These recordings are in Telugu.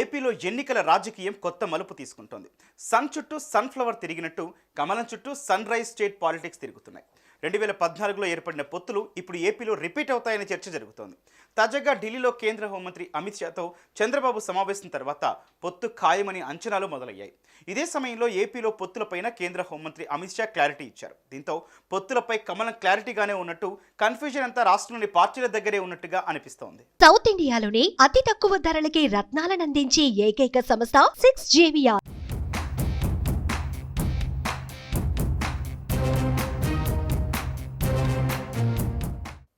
ఏపీలో ఎన్నికల రాజకీయం కొత్త మలుపు తీసుకుంటోంది. సన్ చుట్టూ సన్ఫ్లవర్ తిరిగినట్టు కమలం చుట్టూ సన్ రైజ్ స్టేట్ పాలిటిక్స్ తిరుగుతున్నాయి. రెండు వేల పద్నాలుగులో ఏర్పడిన పొత్తులు ఇప్పుడు ఏపీలో రిపీట్ అవుతాయనే చర్చ జరుగుతోంది. తాజాగా ఢిల్లీలో కేంద్ర హోంమంత్రి అమిత్ షాతో చంద్రబాబు సమావేశం తర్వాత పొత్తు ఖాయమని అంచనాలు మొదలయ్యాయి. ఇదే సమయంలో ఏపీలో పొత్తులపైన కేంద్ర హోంమంత్రి అమిత్ షా క్లారిటీ ఇచ్చారు. దీంతో పొత్తులపై కమలం క్లారిటీగానే ఉన్నట్టు కన్ఫ్యూజన్ అంతా రాష్ట్రంలోని పార్టీల దగ్గరే ఉన్నట్టుగా అనిపిస్తోంది. సౌత్ ఇండియాలోనే అతి తక్కువ ధరలకి రత్నాలనందించే ఏకైక సంస్థ సిక్స్ జేవిఆర్.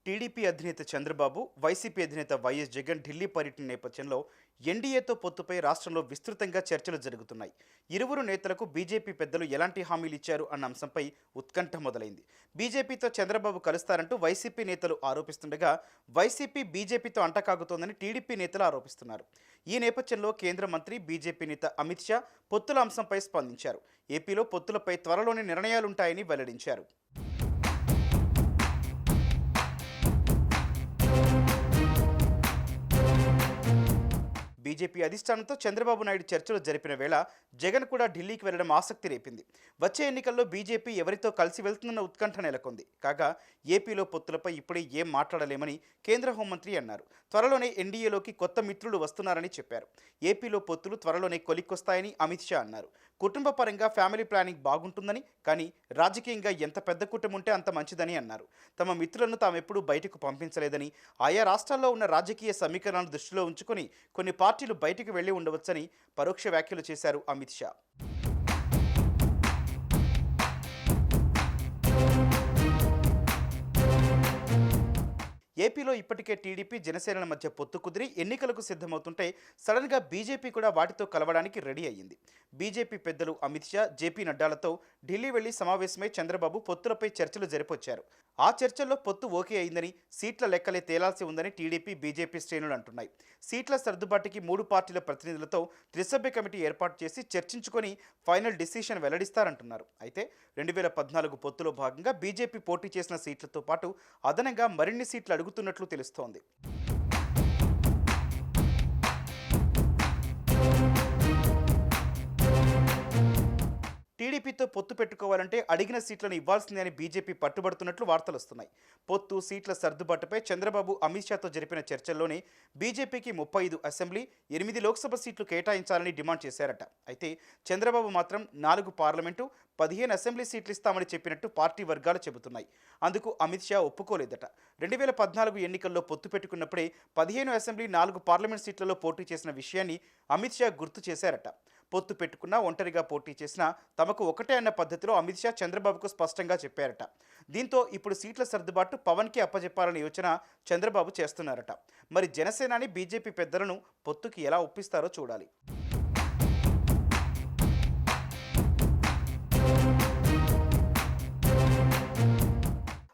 టీడీపీ అధినేత చంద్రబాబు వైసీపీ అధినేత వైఎస్ జగన్ ఢిల్లీ పర్యటన నేపథ్యంలో ఎన్డీఏతో పొత్తుపై రాష్ట్రంలో విస్తృతంగా చర్చలు జరుగుతున్నాయి. ఇరువురు నేతలకు బీజేపీ పెద్దలు ఎలాంటి హామీలు ఇచ్చారు అన్న అంశంపై ఉత్కంఠ మొదలైంది. బీజేపీతో చంద్రబాబు కలుస్తారంటూ వైసీపీ నేతలు ఆరోపిస్తుండగా వైసీపీ బీజేపీతో అంటకాగుతోందని టీడీపీ నేతలు ఆరోపిస్తున్నారు. ఈ నేపథ్యంలో కేంద్ర మంత్రి బీజేపీ నేత అమిత్ షా పొత్తుల అంశంపై స్పందించారు. ఏపీలో పొత్తులపై త్వరలోనే నిర్ణయాలుంటాయని వెల్లడించారు. బీజేపీ అధిష్టానంతో చంద్రబాబు నాయుడు చర్చలు జరిపిన వేళ జగన్ కూడా ఢిల్లీకి వెళ్ళడం ఆసక్తి రేపింది. వచ్చే ఎన్నికల్లో బీజేపీ ఎవరితో కలిసి వెళ్తుందన్న ఉత్కంఠ నెలకొంది. కాగా ఏపీలో పొత్తులపై ఇప్పుడే ఏం మాట్లాడలేమని కేంద్ర హోంమంత్రి అన్నారు. త్వరలోనే ఎన్డీఏలోకి కొత్త మిత్రులు వస్తున్నారని చెప్పారు. ఏపీలో పొత్తులు త్వరలోనే కొలిక్కొస్తాయని అమిత్ షా అన్నారు. కుటుంబ పరంగా ఫ్యామిలీ ప్లానింగ్ బాగుంటుందని కానీ రాజకీయంగా ఎంత పెద్ద కుటుంబం ఉంటే అంత మంచిదని అన్నారు. తమ మిత్రులను తామెప్పుడూ బయటకు పంపించలేదని ఆయా రాష్ట్రాల్లో ఉన్న రాజకీయ సమీకరణాలను దృష్టిలో ఉంచుకొని కొన్ని పార్టీ పార్టీలు బయటకు వెళ్ళి ఉండవచ్చని పరోక్ష వ్యాఖ్యలు చేశారు అమిత్ షా. ఏపీలో ఇప్పటికే టీడీపీ జనసేనల మధ్య పొత్తు కుదిరి ఎన్నికలకు సిద్ధమవుతుంటే సడన్గా బీజేపీ కూడా వాటితో కలవడానికి రెడీ అయ్యింది. బీజేపీ పెద్దలు అమిత్ షా జేపీ నడ్డాలతో ఢిల్లీ వెళ్ళి సమావేశమై చంద్రబాబు పొత్తులపై చర్చలు జరిపొచ్చారు. ఆ చర్చల్లో పొత్తు ఓకే అయిందని సీట్ల లెక్కలే తేలాల్సి ఉందని టీడీపీ బీజేపీ శ్రేణులు అంటున్నాయి. సీట్ల సర్దుబాటుకి మూడు పార్టీల ప్రతినిధులతో త్రిసభ్య కమిటీ ఏర్పాటు చేసి చర్చించుకొని ఫైనల్ డిసిషన్ వెల్లడిస్తారంటున్నారు. అయితే రెండు వేల పద్నాలుగు పొత్తులో భాగంగా బీజేపీ పోటీ చేసిన సీట్లతో పాటు అదనంగా మరిన్ని సీట్లు అడుగుతున్నట్లు తెలుస్తోంది. టీడీపీతో పొత్తు పెట్టుకోవాలంటే అడిగిన సీట్లను ఇవ్వాల్సిందే అని బీజేపీ పట్టుబడుతున్నట్లు వార్తలు వస్తున్నాయి. పొత్తు సీట్ల సర్దుబాటుపై చంద్రబాబు అమిత్ షాతో జరిపిన చర్చల్లోనే బీజేపీకి ముప్పై ఐదు అసెంబ్లీ ఎనిమిది లోక్సభ సీట్లు కేటాయించాలని డిమాండ్ చేశారట. అయితే చంద్రబాబు మాత్రం నాలుగు పార్లమెంటు పదిహేను అసెంబ్లీ సీట్లు ఇస్తామని చెప్పినట్టు పార్టీ వర్గాలు చెబుతున్నాయి. అందుకు అమిత్ షా ఒప్పుకోలేదట. రెండు వేల పద్నాలుగు ఎన్నికల్లో పొత్తు పెట్టుకున్నప్పుడే పదిహేను అసెంబ్లీ నాలుగు పార్లమెంట్ సీట్లలో పోటీ చేసిన విషయాన్ని అమిత్ షా గుర్తు చేశారట. పొత్తు పెట్టుకున్నా ఒంటరిగా పోటీ చేసినా తమకు ఒకటే అన్న పద్ధతిలో అమిత్ షా చంద్రబాబుకు స్పష్టంగా చెప్పారట. దీంతో ఇప్పుడు సీట్ల సర్దుబాటు పవన్కి అప్పజెప్పాలనే యోచన చంద్రబాబు చేస్తున్నారట. మరి జనసేనాని బీజేపీ పెద్దలను పొత్తుకి ఎలా ఒప్పిస్తారో చూడాలి.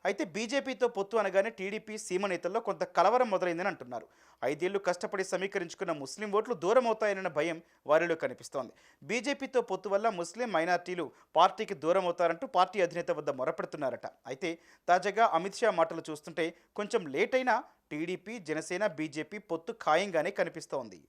అయితే బీజేపీతో పొత్తు అనగానే టీడీపీ సీమ నేతల్లో కొంత కలవరం మొదలైందని అంటున్నారు. ఐదేళ్ళు కష్టపడి సమీకరించుకున్న ముస్లిం ఓట్లు దూరం అవుతాయన్న భయం వారిలో కనిపిస్తోంది. బీజేపీతో పొత్తు వల్ల ముస్లిం మైనార్టీలు పార్టీకి దూరం అవుతారంటూ పార్టీ అధినేత వద్ద మొరపెడుతున్నారట. అయితే తాజాగా అమిత్ షా మాటలు చూస్తుంటే కొంచెం లేట్ అయినా టీడీపీ జనసేన బీజేపీ పొత్తు ఖాయంగానే కనిపిస్తోంది.